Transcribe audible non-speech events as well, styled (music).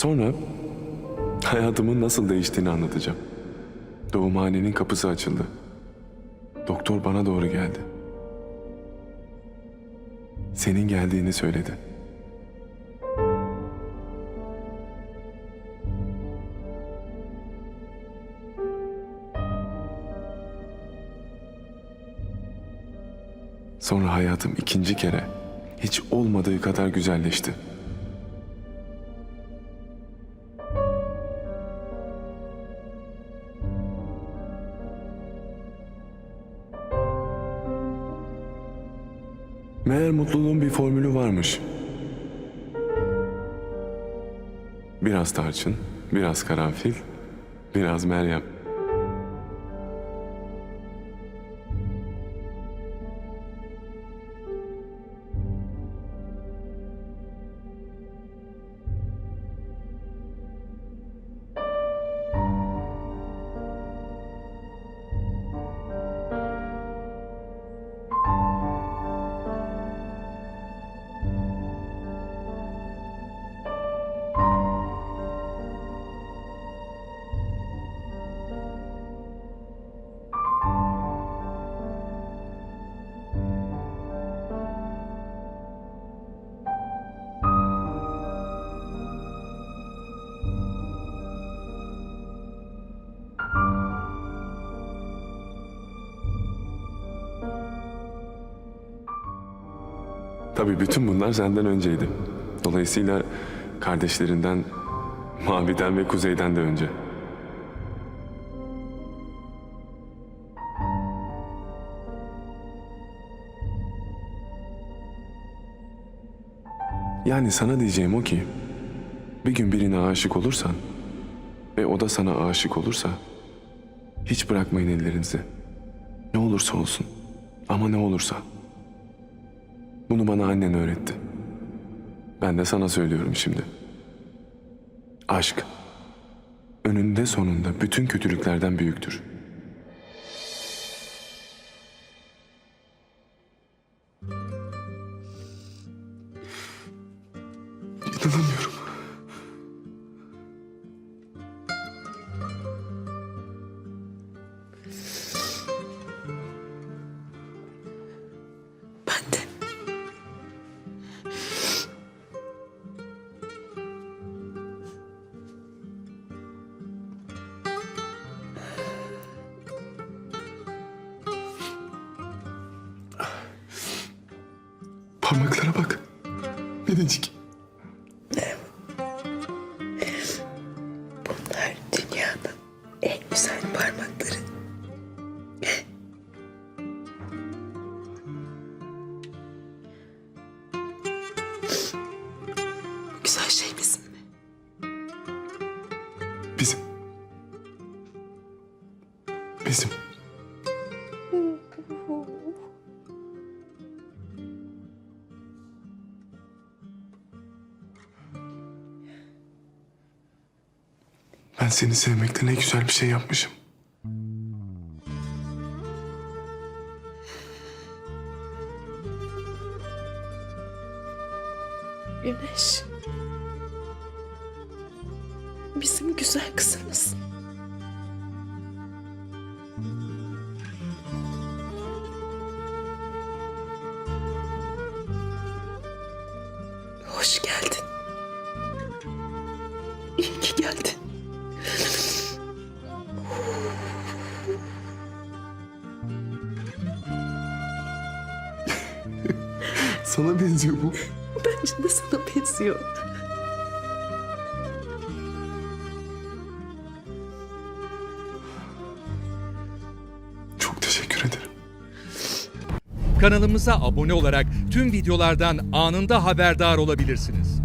Sonra hayatımın nasıl değiştiğini anlatacağım. Doğumhanenin kapısı açıldı. Doktor bana doğru geldi. Senin geldiğini söyledi. Sonra hayatım ikinci kere hiç olmadığı kadar güzelleşti. Meğer mutluluğun bir formülü varmış. Biraz tarçın, biraz karanfil, biraz Meryem. Tabii bütün bunlar senden önceydi. Dolayısıyla kardeşlerinden, Mavi'den ve Kuzey'den de önce. Yani sana diyeceğim o ki, bir gün birine aşık olursan ve o da sana aşık olursa, hiç bırakmayın ellerinizi. Ne olursa olsun, ama ne olursa. Bunu bana annen öğretti. Ben de sana söylüyorum şimdi. Aşk önünde sonunda bütün kötülüklerden büyüktür. İnanamıyorum. Parmaklara bak. Minicik. Bunlar dünyanın en güzel parmakları. Bu (laughs) güzel şey bizim Ben seni sevmekte ne güzel bir şey yapmışım. Güneş. Bizim güzel kızımız. Hoş geldin. İyi ki geldin. Sana benziyor bu. (laughs) Bence de sana benziyor. Çok teşekkür ederim. Kanalımıza abone olarak tüm videolardan anında haberdar olabilirsiniz.